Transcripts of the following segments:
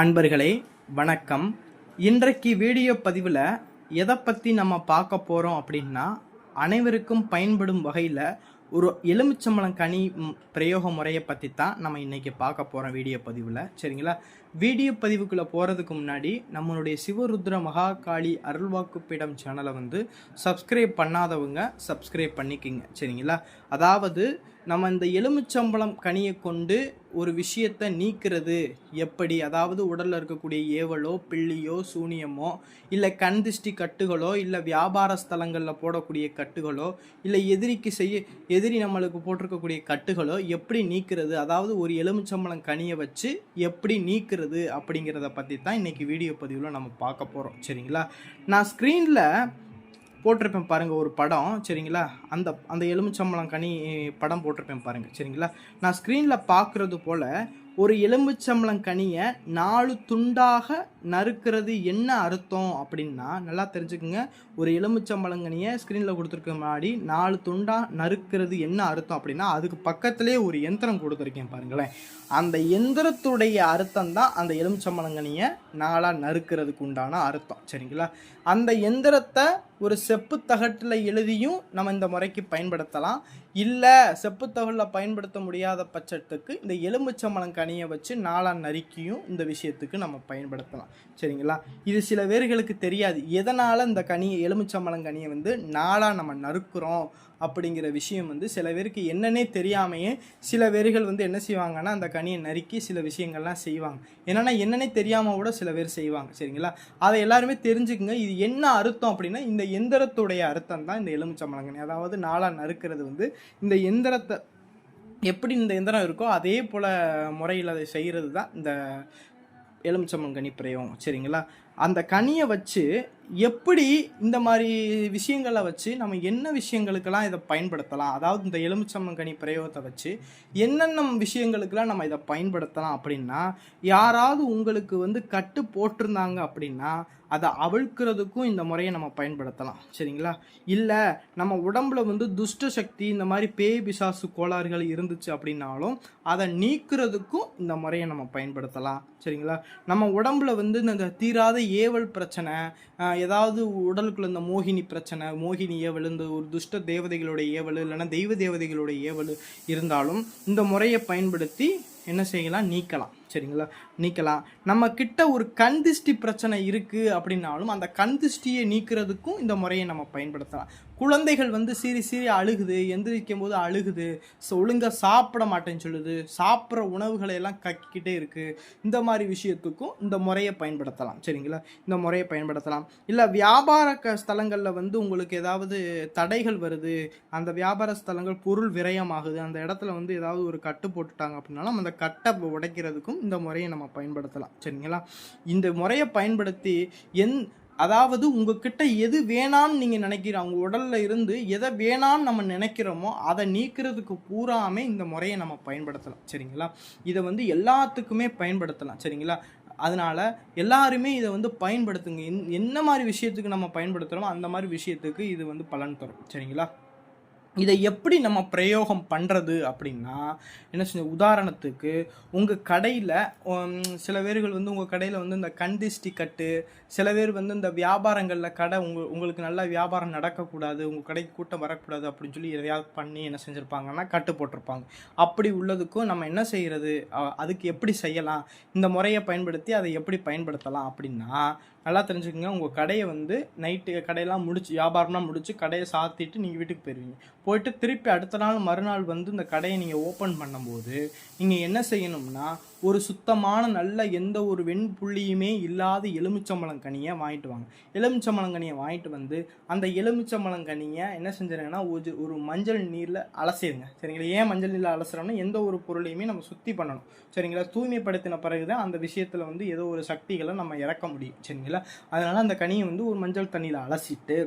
அன்பர்களே வணக்கம். இன்றைக்கு வீடியோ பதிவில் எதை பற்றி நம்ம பார்க்க போகிறோம் அப்படின்னா அனைவருக்கும் பயன்படும் வகையில் ஒரு எலுமிச்சம்பழம் கனி பிரயோக முறையை பற்றி தான் நம்ம இன்றைக்கி பார்க்க போகிறோம் வீடியோ பதிவில். சரிங்களா? வீடியோ பதிவுக்குள்ளே போகிறதுக்கு முன்னாடி நம்மளுடைய சிவருத்ர மகாகாளி அருள்வாக்குப்பிடம் சேனலை வந்து சப்ஸ்கிரைப் பண்ணாதவங்க சப்ஸ்கிரைப் பண்ணிக்கிங்க. சரிங்களா? அதாவது நம்ம இந்த எலுமிச்சம்பழம் கனியை கொண்டு ஒரு விஷயத்தை நீக்கிறது எப்படி? அதாவது உடலில் இருக்கக்கூடிய ஏவலோ பிள்ளியோ சூனியமோ இல்லை கண் திஷ்டி கட்டுகளோ இல்லை வியாபார ஸ்தலங்களில் போடக்கூடிய கட்டுகளோ இல்லை எதிரிக்கு செய்ய எதிரி நம்மளுக்கு போட்டிருக்கக்கூடிய கட்டுகளோ எப்படி நீக்கிறது? அதாவது ஒரு எலுமிச்சம்பழம் கனியை வச்சு எப்படி நீக்கிறது? அப்படிங்கிறத பற்றி தான் இன்றைக்கி வீடியோ பதிவில் நம்ம பார்க்க போகிறோம் சரிங்களா? நான் ஸ்க்ரீனில் போட்டிருப்பேன் பாருங்கள் ஒரு படம். சரிங்களா? அந்த அந்த எலுமிச்சம்பழம் கனி படம் போட்டிருப்பேன் பாருங்கள் சரிங்களா? நான் ஸ்க்ரீனில் பார்க்குறது போல் ஒரு எலும்புச்சம்பளம் கனியை நாலு துண்டாக நறுக்கிறது என்ன அர்த்தம் அப்படின்னா நல்லா தெரிஞ்சுக்குங்க. ஒரு எலும்புச்சம்பளம் கனியை ஸ்க்ரீனில் கொடுத்துருக்க முன்னாடி நாலு துண்டாக நறுக்கிறது என்ன அர்த்தம் அப்படின்னா அதுக்கு பக்கத்துலேயே ஒரு எந்திரம் கொடுத்துருக்கேன் பாருங்களேன். அந்த எந்திரத்துடைய அர்த்தம் தான் அந்த எலுமிச்சம்பழங்கனியை நாளாக நறுக்கிறதுக்கு உண்டான அர்த்தம். சரிங்களா? அந்த எந்திரத்தை ஒரு செப்பு தகட்டில் எழுதியும் நம்ம இந்த முறைக்கு பயன்படுத்தலாம். இல்லை செப்பு தகட்டில் பயன்படுத்த முடியாத பட்சத்துக்கு இந்த எலும்புச்சம்பளம் கனியை வச்சு நாளாக நறுக்கியும் இந்த விஷயத்துக்கு நம்ம பயன்படுத்தலாம். சரிங்களா? இது சில பேர்களுக்கு தெரியாது. எதனால் இந்த கனியை எலுமிச்சம்பழம் கனியை வந்து நாளாக நம்ம நறுக்கிறோம்? அப்படிங்கிற விஷயம் வந்து சில பேருக்கு என்னன்னே தெரியாமையே சில பேர்கள் வந்து என்ன செய்வாங்கன்னா அந்த கனியை நறுக்கி சில விஷயங்கள்லாம் செய்வாங்க. என்னென்னா என்னன்னே தெரியாமல் கூட சில பேர் செய்வாங்க. சரிங்களா? அதை எல்லாருமே தெரிஞ்சுக்குங்க. இது என்ன அர்த்தம் அப்படின்னா இந்த எந்திரத்துடைய அர்த்தம் தான் இந்த எலுமிச்சம்பழங்கனி. அதாவது நாளாக நறுக்கிறது வந்து இந்த எந்திரத்தை எப்படி இந்த எந்திரம் இருக்கோ அதே போல் முறையில் அதை செய்கிறது தான் இந்த எலுமிச்சம்பழம் கனி பிரயோகம். சரிங்களா? அந்த கனியை வச்சு எப்படி இந்த மாதிரி விஷயங்களை வச்சு நம்ம என்ன விஷயங்களுக்கெல்லாம் இதை பயன்படுத்தலாம்? அதாவது இந்த எலுமிச்சம்மங்கனி பிரயோகத்தை வச்சு என்னென்ன விஷயங்களுக்கெல்லாம் நம்ம இதை பயன்படுத்தலாம் அப்படின்னா யாராவது உங்களுக்கு வந்து கட்டு போட்டிருந்தாங்க அப்படின்னா அதை அவிழ்க்கிறதுக்கும் இந்த முறையை நம்ம பயன்படுத்தலாம். சரிங்களா? இல்லை நம்ம உடம்புல வந்து துஷ்ட சக்தி இந்த மாதிரி பேய் பிசாசு கோளாறுகள் இருந்துச்சு அப்படின்னாலும் அதை நீக்கிறதுக்கும் இந்த முறையை நம்ம பயன்படுத்தலாம். சரிங்களா? நம்ம உடம்புல வந்து இந்த தீராத ஏவல் பிரச்சனை ஏதாவது உடலுக்குள்ள இந்த மோகினி பிரச்சனை மோகினி ஏவல் இந்த ஒரு துஷ்ட தேவதைகளுடைய ஏவல் இல்லைன்னா தெய்வ தேவதைகளுடைய ஏவல் இருந்தாலும் இந்த முறையை பயன்படுத்தி என்ன செய்யலாம்? நீக்கலாம். சரிங்களா? நீக்கலாம். நம்ம கிட்ட ஒரு கண் திஷ்டி பிரச்சனை இருக்கு அப்படின்னாலும் அந்த கண் திஷ்டியை நீக்கிறதுக்கும் இந்த முறையை நம்ம பயன்படுத்தலாம். குழந்தைகள் வந்து சீறி சீரி அழுகுது எந்திரிக்கும் போது அழுகுது ஸோ சாப்பிட மாட்டேன்னு சொல்லுது சாப்பிட்ற உணவுகளை எல்லாம் கக்கிக்கிட்டே இருக்கு. இந்த மாதிரி விஷயத்துக்கும் இந்த முறையை பயன்படுத்தலாம். சரிங்களா? இந்த முறையை பயன்படுத்தலாம். இல்லை வியாபார க ஸ்தலங்களில் வந்து உங்களுக்கு ஏதாவது தடைகள் வருது அந்த வியாபார ஸ்தலங்கள் பொருள் விரயமாகுது அந்த இடத்துல வந்து ஏதாவது ஒரு கட்டு போட்டுட்டாங்க அப்படின்னாலும் அந்த கட்டை உடைக்கிறதுக்கும் இந்த முறையை நம்ம பயன்படுத்தலாம். சரிங்களா? இந்த முறையை பயன்படுத்தி எந் அதாவது உங்ககிட்ட எது வேணாம்னு நீங்கள் நினைக்கிற அவங்க உடல்ல இருந்து எதை வேணாம்னு நம்ம நினைக்கிறோமோ அதை நீக்கிறதுக்கு பூராமே இந்த முறையை நம்ம பயன்படுத்தலாம். சரிங்களா? இதை வந்து எல்லாத்துக்குமே பயன்படுத்தலாம். சரிங்களா? அதனால் எல்லாருமே இதை வந்து பயன்படுத்துங்க. என்ன மாதிரி விஷயத்துக்கு நம்ம பயன்படுத்துகிறோமோ அந்த மாதிரி விஷயத்துக்கு இது வந்து பலன் தரும். சரிங்களா? இதை எப்படி நம்ம பிரயோகம் பண்ணுறது அப்படின்னா என்ன செஞ்ச உதாரணத்துக்கு உங்கள் கடையில் சில பேர்கள் வந்து உங்கள் கடையில் வந்து இந்த கண்டிஸ்டி கட்டு சில பேர் வந்து இந்த வியாபாரங்களில் கடை உங்க உங்களுக்கு நல்லா வியாபாரம் நடக்கக்கூடாது உங்கள் கடைக்கு கூட்டம் வரக்கூடாது அப்படின்னு சொல்லி எதையாவது பண்ணி என்ன செஞ்சுருப்பாங்கன்னா கட்டு போட்டிருப்பாங்க. அப்படி உள்ளதுக்கும் நம்ம என்ன செய்கிறது அதுக்கு எப்படி செய்யலாம்? இந்த முறையை பயன்படுத்தி அதை எப்படி பயன்படுத்தலாம் அப்படின்னா நல்லா தெரிஞ்சுக்கோங்க. உங்கள் கடையை வந்து நைட்டு கடையெல்லாம் முடிச்சு வியாபாரம்லாம் முடிச்சு கடையை சாத்திட்டு நீங்கள் வீட்டுக்கு போயிடுவீங்க போயிட்டு திருப்பி அடுத்த நாள் மறுநாள் வந்து இந்த கடையை நீங்கள் ஓப்பன் பண்ணும்போது நீங்கள் என்ன செய்யணும்னா ஒரு சுத்தமான நல்ல எந்த ஒரு வெண்புள்ளியுமே இல்லாத எலுமிச்சம்பழம் கனியை வாங்கிட்டு வாங்க. எலுமிச்சம்பழங்கனியை வாங்கிட்டு வந்து அந்த எலுமிச்சம்பழம் கனியை என்ன செஞ்சிருங்கன்னா ஒரு ஒரு மஞ்சள் நீரில் அலசிடுங்க சரிங்களா? ஏன் மஞ்சள் நீரில் அலசுறோம்னா எந்த ஒரு பொருளையுமே நம்ம சுத்தி பண்ணணும். சரிங்களா? தூய்மைப்படுத்தின பிறகு தான் அந்த விஷயத்தில் வந்து ஏதோ ஒரு சக்திகளை நம்ம இறக்க முடியும். சரிங்களா? அதனால அந்த கனியை வந்து ஒரு மஞ்சள் தண்ணியில் அலசிட்டு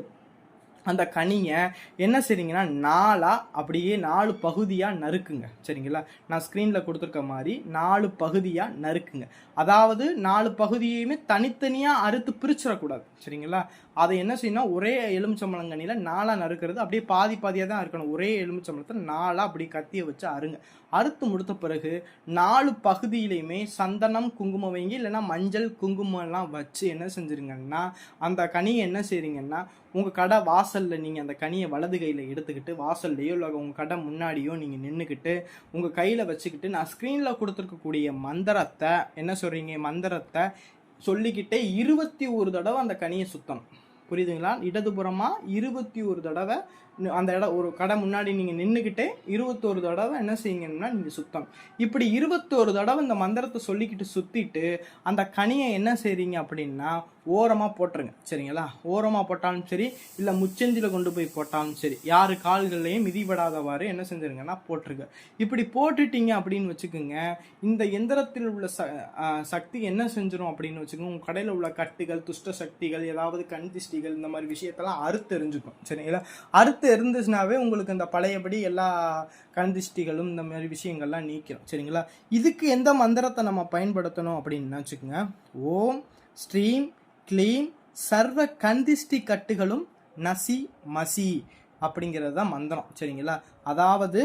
அந்த கனியை என்ன செய்றீங்கன்னா நாலாக அப்படியே நாலு பகுதியாக நறுக்குங்க. சரிங்களா? நான் ஸ்க்ரீனில் கொடுத்துருக்க மாதிரி நாலு பகுதியாக நறுக்குங்க. அதாவது நாலு பகுதியையுமே தனித்தனியாக அறுத்து பிரிச்சிடக்கூடாது. சரிங்களா? அதை என்ன செய்யணும் ஒரே எலுமிச்சம்பழங்கனியில் நாளாக நறுக்கிறது அப்படியே பாதி பாதியாக தான் இருக்கணும். ஒரே எலுமிச்சம்பழத்தை நாளாக அப்படி கத்தியை வச்சு அருங்க. அறுத்து முடித்த பிறகு நாலு பகுதியிலையுமே சந்தனம் குங்குமம் வைங்க இல்லைன்னா மஞ்சள் குங்குமம்லாம் வச்சு என்ன செஞ்சுருங்கன்னா அந்த கனியை என்ன செய்றீங்கன்னா உங்கள் கடை வாசலில் நீங்கள் அந்த கனியை வலது கையில் எடுத்துக்கிட்டு வாசல்லையோ இல்லை உங்கள் கடை முன்னாடியோ நீங்கள் நின்றுக்கிட்டு உங்கள் கையில் வச்சுக்கிட்டு நான் ஸ்க்ரீனில் கொடுத்துருக்கக்கூடிய மந்திரத்தை என்ன சொல்கிறீங்க மந்திரத்தை சொல்லிக்கிட்டே இருபத்தி ஒரு தடவை அந்த கனியை சுத்தணும். புரியுதுங்களா? இடதுபுறமாக இருபத்தி ஒரு தடவை அந்த இடம் ஒரு கடை முன்னாடி நீங்கள் நின்றுக்கிட்டே இருபத்தோரு தடவை என்ன செய்யுங்கன்னா நீங்கள் சுத்தம் இப்படி இருபத்தோரு தடவை இந்த மந்திரத்தை சொல்லிக்கிட்டு சுற்றிட்டு அந்த கனியை என்ன செய்கிறீங்க அப்படின்னா ஓரமாக போட்டுருங்க. சரிங்களா? ஓரமாக போட்டாலும் சரி இல்லை முச்சந்தியில் கொண்டு போய் போட்டாலும் சரி யார் கால்கள்லையும் மிதிபடாதவாறு என்ன செஞ்சுருங்கன்னா போட்டிருங்க. இப்படி போட்டுட்டீங்க அப்படின்னு வச்சுக்கோங்க இந்த எந்திரத்தில் உள்ள ச சக்தி என்ன செஞ்சிடும் அப்படின்னு வச்சுக்கோங்க உங்கள் கடையில் உள்ள கட்டுகள் துஷ்ட சக்திகள் ஏதாவது கண் திஷ்டிகள் இந்த மாதிரி விஷயத்தெல்லாம் அறுத்தெறிஞ்சுக்கும். சரிங்களா? அறுத்து இருந்துச்சுனாவே உங்களுக்கு இந்த பழையபடி எல்லா கண்திஷ்டிகளும் இந்த மாதிரி விஷயங்கள்லாம் நீக்கிறோம் சரிங்களா? இதுக்கு எந்த மந்திரத்தை நம்ம பயன்படுத்தணும் அப்படின்னு வச்சுக்கோங்க ஓம் ஸ்ட்ரீம் க்ளீம் சர்வ கந்திஷ்டி கட்டுகளும் நசி மசி அப்படிங்கிறது தான் மந்திரம். சரிங்களா? அதாவது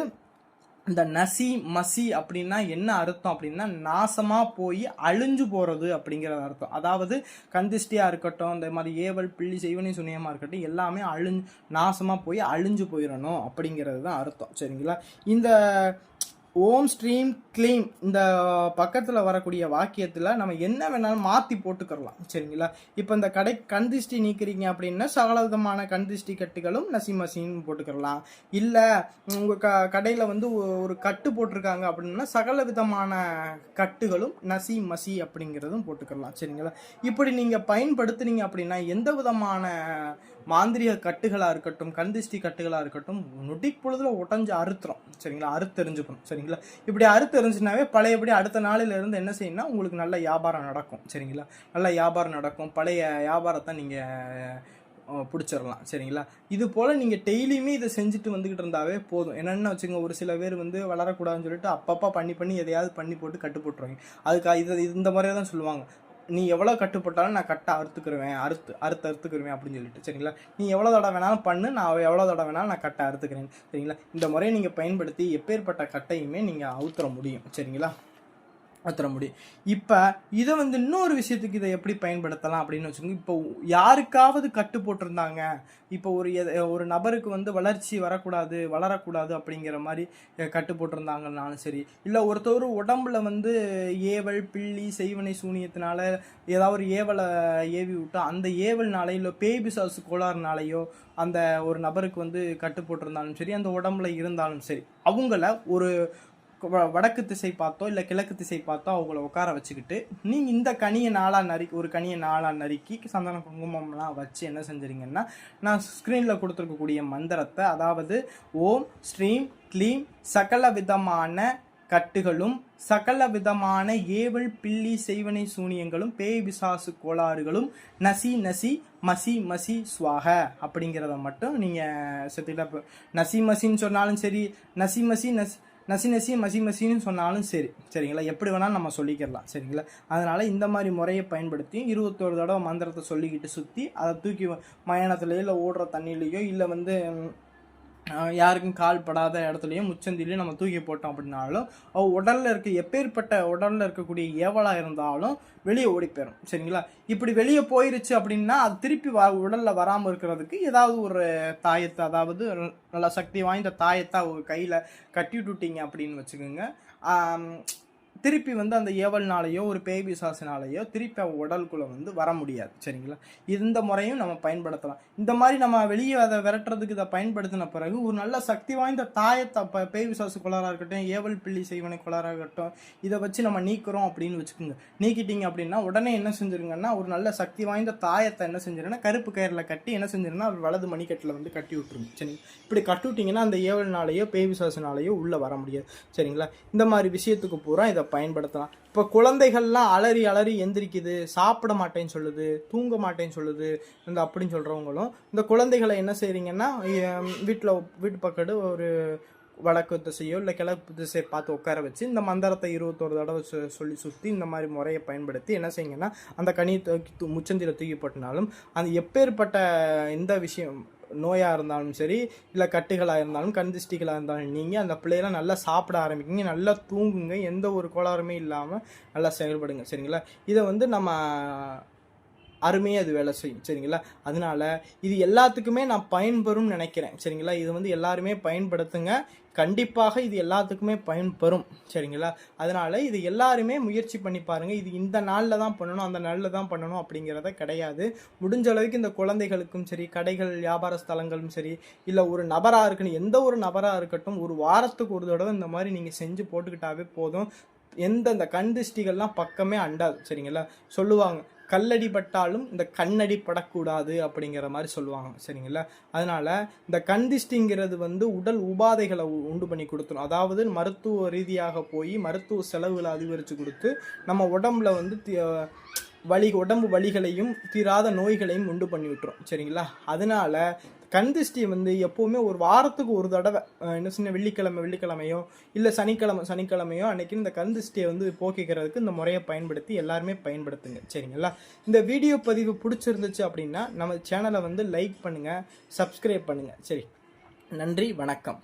இந்த நசி மசி அப்படின்னா என்ன அர்த்தம் அப்படின்னா நாசமாக போய் அழிஞ்சு போகிறது அப்படிங்கிறது அர்த்தம். அதாவது கந்திஷ்டியாக இருக்கட்டும் இந்த மாதிரி ஏவல் பிள்ளி செய்வனி சுனியமாக இருக்கட்டும் எல்லாமே அழிஞ்சு நாசமாக போய் அழிஞ்சு போயிடணும் அப்படிங்கிறது தான் அர்த்தம். சரிங்களா? இந்த ஓம் ஸ்ட்ரீம் கிளீம். இந்த பக்கத்தில் வரக்கூடிய வாக்கியத்தில் நம்ம என்ன வேணாலும் மாற்றி போட்டுக்கிறலாம். சரிங்களா? இப்போ இந்த கடை கண் திருஷ்டி நீக்கிறீங்க அப்படின்னா சகல விதமான கண் திருஷ்டி கட்டுகளும் நசிமசின்னு போட்டுக்கிறலாம். இல்லை உங்கள் க கடையில் வந்து ஒரு கட்டு போட்டிருக்காங்க அப்படின்னா சகல விதமான கட்டுகளும் நசி மசி அப்படிங்கிறதும் போட்டுக்கிறலாம். சரிங்களா? இப்படி நீங்கள் பயன்படுத்துனீங்க அப்படின்னா எந்த விதமான மாந்திரிக கட்டுகளாக இருக்கட்டும் கந்திஷ்டி கட்டுகளாக இருக்கட்டும் நொடிக் பொழுதுல உடஞ்சி அறுத்துறோம் சரிங்களா? அறுத்தெறிஞ்சுக்கணும் சரிங்களா? இப்படி அறுத்தெறிஞ்சுனாவே பழையபடி அடுத்த நாளிலிருந்து என்ன செய்யணும்னா உங்களுக்கு நல்ல வியாபாரம் நடக்கும். சரிங்களா? நல்ல வியாபாரம் நடக்கும். பழைய வியாபாரத்தை நீங்கள் பிடிச்சிடலாம் சரிங்களா? இது போல் நீங்கள் டெய்லியுமே இதை செஞ்சுட்டு வந்துக்கிட்டு இருந்தாவே போதும். என்னென்ன வச்சுங்க ஒரு சில பேர் வந்து வளரக்கூடாதுன்னு சொல்லிட்டு அப்பப்போ பண்ணி பண்ணி எதையாவது பண்ணி போட்டு கட்டு போட்டுருவாங்க அதுக்கு இது இந்த மாதிரியே தான் சொல்லுவாங்க. நீ எவ்வளோ கட்டுப்பட்டாலும் நான் கட்டை அறுத்துக்கிருவேன் அறுத்து அறுத்து அறுத்துக்கிருவேன் அப்படின்னு சொல்லிட்டு சரிங்களா? நீ எவ்வளோ தடவை வேணாலும் பண்ணு நான் எவ்வளோ தடவை வேணாலும் நான் கட்டை அறுத்துக்கிறேன் சரிங்களா? இந்த முறையை நீங்கள் பயன்படுத்தி எப்பேற்பட்ட கட்டையுமே நீங்கள் அவுத்துற முடியும் சரிங்களா? உத்தர முடியும் இப்போ இதை வந்து இன்னொரு விஷயத்துக்கு இதை எப்படி பயன்படுத்தலாம் அப்படின்னு வச்சுக்கோங்க. இப்போ யாருக்காவது கட்டு போட்டிருந்தாங்க. இப்போ ஒரு ஒரு நபருக்கு வந்து வளர்ச்சி வரக்கூடாது வளரக்கூடாது அப்படிங்கிற மாதிரி கட்டு போட்டிருந்தாங்கன்னாலும் சரி இல்லை ஒருத்தர் உடம்புல வந்து ஏவல் பில்லி செய்வனை சூனியத்தினால ஏதாவது ஒரு ஏவலை ஏவி விட்டா அந்த ஏவல்னால இல்லை பேய் பிசாசு கோளாறுனாலையோ அந்த ஒரு நபருக்கு வந்து கட்டு போட்டிருந்தாலும் சரி அந்த உடம்புல இருந்தாலும் சரி அவங்கள ஒரு வடக்கு திசை பார்த்தோ இல்லை கிழக்கு திசை பார்த்தோ அவங்கள உட்கார வச்சுக்கிட்டு நீங்கள் இந்த கனியை நாளாக நறுக்கி ஒரு கனியை நாளாக நறுக்கி சந்தன குங்குமம்லாம் வச்சு என்ன செஞ்சுறீங்கன்னா நான் ஸ்க்ரீனில் கொடுத்துருக்கக்கூடிய மந்திரத்தை அதாவது ஓம் ஸ்ரீம் க்ளீம் சகல விதமான கட்டுகளும் சகல விதமான ஏவல் பில்லி செய்வனை சூனியங்களும் பேய் பிசாசு கோளாறுகளும் நசி நசி மசி மசி ஸ்வாக அப்படிங்கிறத மட்டும் நீங்கள் செத்தில நசி மசின்னு சொன்னாலும் சரி நசி மசி நசி நசி நசி மசி மசின்னு சொன்னாலும் சரி. சரிங்களா? எப்படி வேணாலும் நம்ம சொல்லிக்கிறலாம் சரிங்களா? அதனால் இந்த மாதிரி முறையை பயன்படுத்தி இருபத்தோரு தடவை மந்திரத்தை சொல்லிக்கிட்டு சுற்றி அதை தூக்கி மயானத்துலேயோ இல்லை ஓடுற தண்ணியிலையோ இல்லை வந்து யாருக்கும் கால் படாத இடத்துலையும் முச்சந்திலையும் நம்ம தூக்கி போட்டோம் அப்படின்னாலும் உடலில் இருக்க எப்பேற்பட்ட உடலில் இருக்கக்கூடிய ஏவலாக இருந்தாலும் வெளியே ஓடி போயிடும் சரிங்களா? இப்படி வெளியே போயிருச்சு அப்படின்னா அது திருப்பி வ உடலில் வராமல் இருக்கிறதுக்கு ஏதாவது ஒரு தாயத்தை அதாவது நல்ல சக்தி வாய்ந்த தாயத்தை ஒரு கையில் கட்டி விட்டுட்டீங்க அப்படின்னு வச்சுக்கோங்க. திருப்பி வந்து அந்த ஏவல்னாலேயோ ஒரு பேய் பிசாசினாலேயோ திருப்பி அவள் உடலுக்குள்ளே வந்து வர முடியாது. சரிங்களா? இந்த முறையும் நம்ம பயன்படுத்தலாம். இந்த மாதிரி நம்ம வெளியே அதை விரட்டுறதுக்கு இதை பயன்படுத்தின பிறகு ஒரு நல்ல சக்தி வாய்ந்த தாயத்தை இப்போ பேய் பிசாசு குளாராக இருக்கட்டும் ஏவல் பிள்ளி செய்வனை குளாராக இருக்கட்டும் இதை வச்சு நம்ம நீக்கிறோம் அப்படின்னு வச்சுக்கோங்க. நீக்கிட்டீங்க அப்படின்னா உடனே என்ன செஞ்சிருங்கன்னா ஒரு நல்ல சக்தி வாய்ந்த தாயத்தை என்ன செஞ்சிருன்னா கருப்பு கயிறில் கட்டி என்ன செஞ்சிருன்னா அவர் வலது மணிக்கட்டில் வந்து கட்டி விட்டுருங்க. சரிங்க இப்படி கட்டி விட்டிங்கன்னா அந்த ஏவல்னாலேயோ பேய் பிசாசுனாலேயோ உள்ளே வர முடியாது. சரிங்களா? இந்த மாதிரி விஷயத்துக்கு பூரா இதை பயன்படுத்தலாம். இப்போ குழந்தைகள்லாம் அலறி அலறி எந்திரிக்குது. சாப்பிட மாட்டேன்னு சொல்லுது. தூங்க மாட்டேன்னு சொல்லுது. இந்த அப்படின்னு சொல்கிறவங்களும் இந்த குழந்தைகளை என்ன செய்கிறீங்கன்னா வீட்டில் வீட்டு பக்கத்து ஒரு வடக்கு திசையோ இல்லை கிழக்கு திசையை பார்த்து உட்கார வச்சு இந்த மந்திரத்தை இருபத்தோரு தடவை சொ- சொல்லி சுற்றி இந்த மாதிரி முறையை பயன்படுத்தி என்ன செய்யுங்கன்னா அந்த கனியை தூக்கி தூ- முச்சந்தியில் தூக்கி போட்டினாலும் அது எப்பேற்பட்ட இந்த விஷயம் நோயாக இருந்தாலும் சரி இல்லை கட்டுகளாக இருந்தாலும் கண் திஷ்டிகளாக இருந்தாலும் நீங்கள் அந்த பிள்ளையெல்லாம் நல்லா சாப்பிட ஆரம்பிக்குங்க. நல்லா தூங்குங்க. எந்த ஒரு கோளாறுமே இல்லாமல் நல்லா செயல்படுங்க. சரிங்களா? இதை வந்து நம்ம அருமையாக அது வேலை செய்யும். சரிங்களா? அதனால இது எல்லாத்துக்குமே நான் பயன்பெறும்னு நினைக்கிறேன். சரிங்களா? இது வந்து எல்லாருமே பயன்படுத்துங்க. கண்டிப்பாக இது எல்லாத்துக்குமே பயன்பெறும். சரிங்களா? அதனால் இது எல்லாருமே முயற்சி பண்ணி பாருங்கள் இது இந்த நாளில் தான் பண்ணணும் அந்த நாளில் தான் பண்ணணும் அப்படிங்கிறத கிடையாது. முடிஞ்ச அளவுக்கு இந்த குழந்தைகளுக்கும் சரி கடைகள் வியாபார ஸ்தலங்களும் சரி இல்லை ஒரு நபராக இருக்கணும் எந்த ஒரு நபராக இருக்கட்டும் ஒரு வாரத்துக்கு ஒரு தடவை இந்த மாதிரி நீங்கள் செஞ்சு போட்டுக்கிட்டாவே போதும். எந்த இந்த கண் திஷ்டிகள்லாம் பக்கமே அண்டாது. சரிங்களா? சொல்லுவாங்க கல்லடி பட்டாலும் இந்த கண்ணடி படக்கூடாது அப்படிங்கிற மாதிரி சொல்லுவாங்க. சரிங்களா? அதனால இந்த கண் திஷ்டிங்கிறது வந்து உடல் உபாதைகளை உ- உண்டு பண்ணி கொடுத்துரும். அதாவது மருத்துவ ரீதியாக போய் மருத்துவ செலவுகளை அதிகரித்து கொடுத்து நம்ம உடம்புல வந்து தி- வலி உடம்பு வலிகளையும் தீராத நோய்களையும் உண்டு பண்ணி விட்டுரும். சரிங்களா? அதனால கண் திருஷ்டி வந்து எப்போவுமே ஒரு வாரத்துக்கு ஒரு தடவை என்ன சின்ன வெள்ளிக்கிழமை வெள்ளிக்கிழமையோ இல்லை சனிக்கிழமை சனிக்கிழமையோ அன்னைக்கு இந்த கண் திருஷ்டியை வந்து போக்கிக்கிறதுக்கு இந்த முறையை பயன்படுத்தி எல்லாருமே பயன்படுத்துங்க. சரிங்களா? இந்த வீடியோ பதிவு பிடிச்சிருந்துச்சு அப்படின்னா நம்ம சேனலை வந்து லைக் பண்ணுங்கள் சப்ஸ்கிரைப் பண்ணுங்கள் சரி நன்றி வணக்கம்.